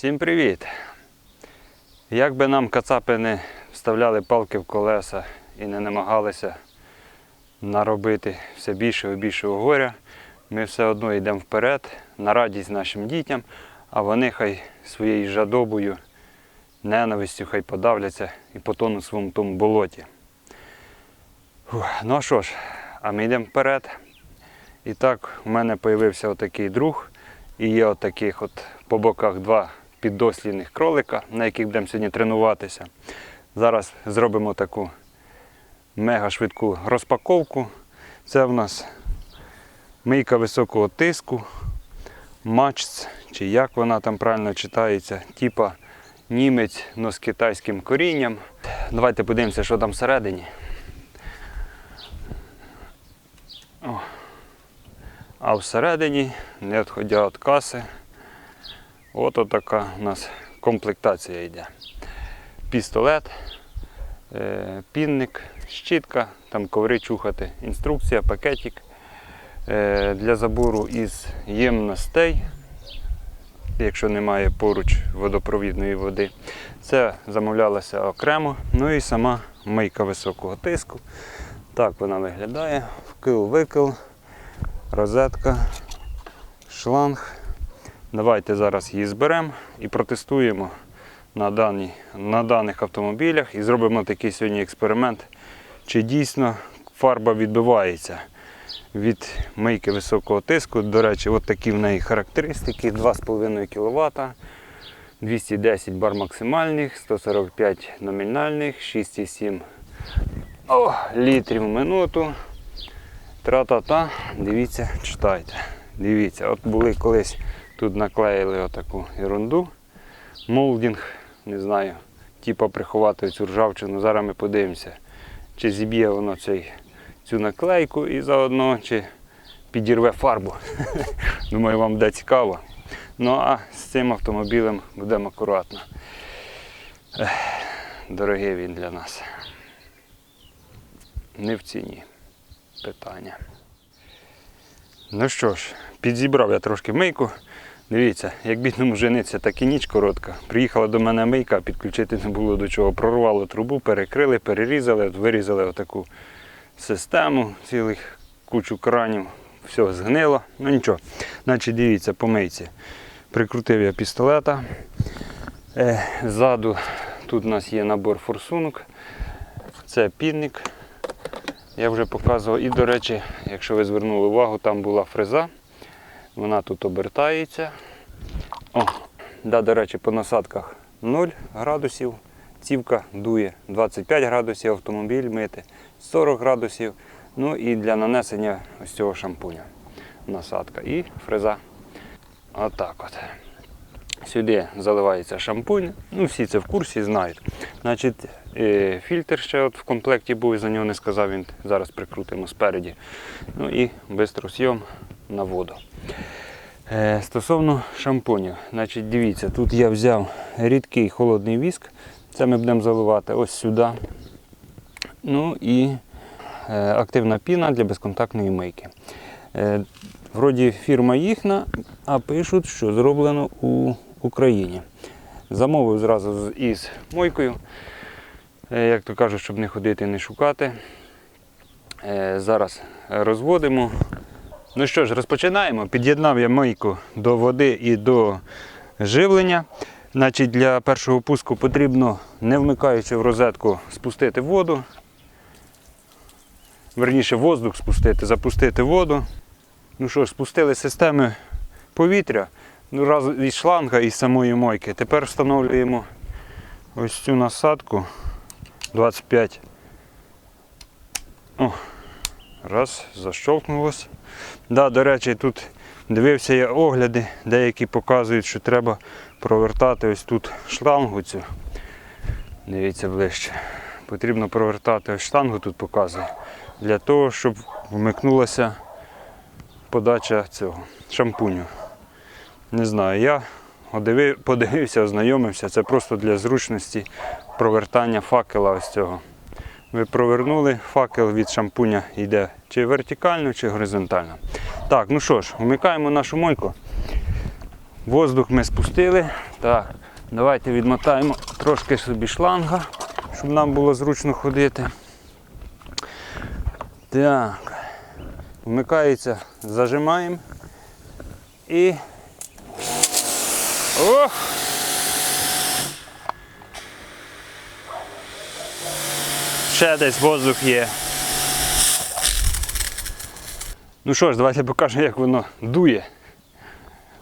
Всім привіт! Як би нам кацапи не вставляли палки в колеса і не намагалися наробити все більше і більшого горя, ми все одно йдемо вперед на радість нашим дітям, а вони хай своєю жадобою, ненавистю хай подавляться і потонуть в своєму тому болоті. Фух, Ну а що ж, а ми йдемо вперед. І так, у мене з'явився отакий друг, і є отаких от по боках два піддослідних кролика, на яких будемо сьогодні тренуватися. Зараз зробимо таку мега швидку розпаковку. Це в нас мийка високого тиску, матчц, чи як вона там правильно читається, типа німець, но з китайським корінням. Давайте подивимося, що там всередині. О. А всередині, не відходя від каси, от така у нас комплектація йде. Пістолет, е, пінник, щітка, там коври чухати, інструкція, пакетик е, для забору із ємностей, якщо немає поруч водопровідної води. Це замовлялося окремо. Ну і сама мийка високого тиску. Так вона виглядає. Вкил-викил, розетка, шланг. Давайте зараз її зберемо і протестуємо на, дані, на даних автомобілях і зробимо такий сьогодні експеримент, чи дійсно фарба відбивається від мийки високого тиску. До речі, от такі в неї характеристики: 2,5 кВт, 210 бар максимальних, 145 номінальних, 6,7 о, літрів в минуту. Тра-та-та, дивіться, читайте. Дивіться, от були колись тут наклеїли отаку ерунду. Молдінг, не знаю, типа приховати цю ржавчину. Зараз ми подивимося, чи зіб'є воно цей, цю наклейку і заодно чи підірве фарбу. Думаю, вам буде цікаво. Ну а з цим автомобілем будемо акуратно. Дорогий він для нас. Не в ціні питання. Ну що ж, підзібрав я трошки мийку. Дивіться, як бідному жениться, так і ніч коротка. Приїхала до мене мийка, підключити не було до чого. Прорвало трубу, перекрили, перерізали, от вирізали отаку систему, цілих кучу кранів, все згнило. Ну нічого. Значить, дивіться, по мийці. Прикрутив я пістолета. Е, ззаду тут у нас є набор форсунок. Це пінник. Я вже показував. І, до речі, якщо ви звернули увагу, там була фреза. Вона тут обертається. О, да, до речі, по насадках 0 градусів. Цівка дує 25 градусів, автомобіль мити 40 градусів. Ну і для нанесення ось цього шампуня. Насадка і фреза. Отак от. Сюди заливається шампунь. Ну, всі це в курсі знають. Значить, е, фільтр ще от в комплекті був, за нього не сказав, він зараз прикрутимо спереді. Ну і бистросйом на воду. Е, Стосовно шампунів, значить, дивіться, тут я взяв рідкий холодний віск. Це ми будемо заливати ось сюди. Ну і е, активна піна для безконтактної мийки. Е, Вроді фірма їхня, а пишуть, що зроблено у Україні. Замовив зразу із мойкою. Як то кажуть, щоб не ходити не шукати. Зараз розводимо. Ну що ж, розпочинаємо. Під'єднав я мийку до води і до живлення. Значить, Для першого пуску потрібно, не вмикаючи в розетку, спустити воду. Верніше воздух спустити, запустити воду. Ну що ж, спустили системи повітря, ну, раз із шланга і з самої мойки. Тепер встановлюємо ось цю насадку 25. О, раз, защолкнулось. Да, до речі, тут дивився я огляди, деякі показують, що треба провертати ось тут шлангу цю. Дивіться ближче. Потрібно провертати ось шлангу тут показує. Для того, щоб вмикнулася подача цього шампуню. Не знаю, я подивився, ознайомився. Це просто для зручності провертання факела ось цього. Ви провернули, факел від шампуня йде чи вертикально, чи горизонтально. Так, ну що ж, вмикаємо нашу мойку. Воздух ми спустили. Так, давайте відмотаємо трошки собі шланга, щоб нам було зручно ходити. Так. Вмикається, зажимаємо. І. Ох! Ще десь воздух є. Ну що ж, давайте покажу, як воно дує.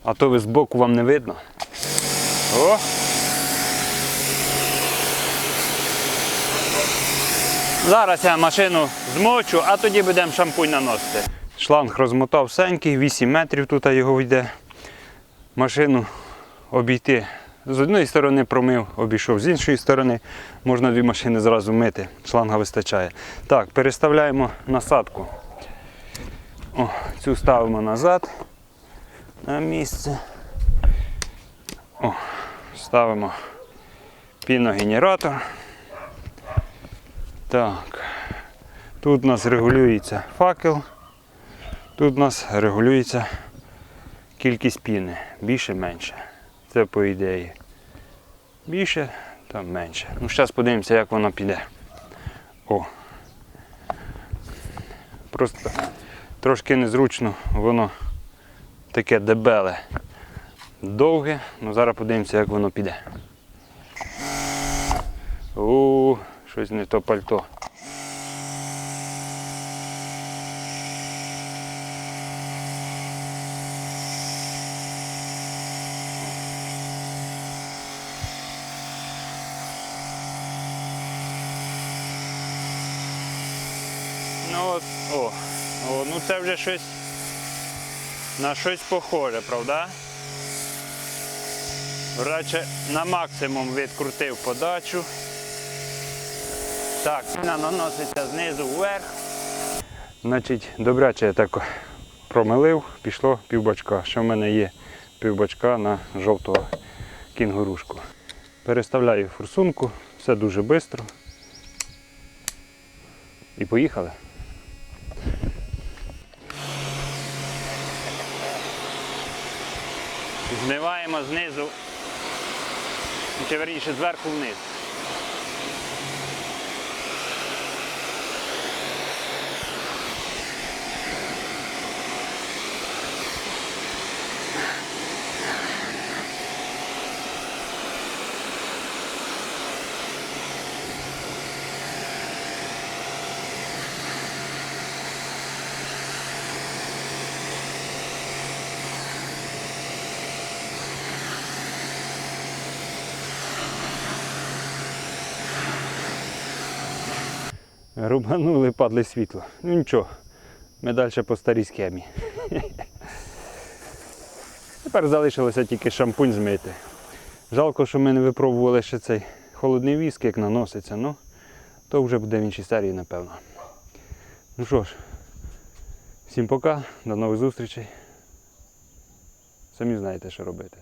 А то ви збоку вам не видно. О! Зараз я машину змочу, а тоді будемо шампунь наносити. Шланг розмотав сенький, 8 метрів тут його йде. Машину обійти. З однієї сторони промив, обійшов, з іншої сторони можна дві машини зразу мити, шланга вистачає. Так, переставляємо насадку. О, цю ставимо назад на місце. О, ставимо піногенератор. Так. Тут у нас регулюється факел. Тут у нас регулюється кількість піни. Більше менше. Це по ідеї. Більше, там менше. Ну, зараз подивимося, як воно піде. О. Просто трошки незручно, воно таке дебеле. Довге, ну зараз подивимося, як воно піде. У, щось не то пальто. Ну от, о, о, ну це вже щось на щось похоже, правда? Радше на максимум відкрутив подачу. Так, вона наноситься знизу вверх. Значить, добряче я так промилив, пішло півбачка. Що в мене є півбачка на жовтого кінгурушку. Переставляю форсунку, все дуже швидко. І поїхали. Змиваємо знизу, чи верніше зверху вниз. Рубанули, падли світло. Ну нічого, ми далі по старій схемі. Тепер залишилося тільки шампунь змити. Жалко, що ми не випробували ще цей холодний віск, як наноситься, ну то вже буде в іншій серії, напевно. Ну що ж, всім пока, до нових зустрічей. Самі знаєте, що робити.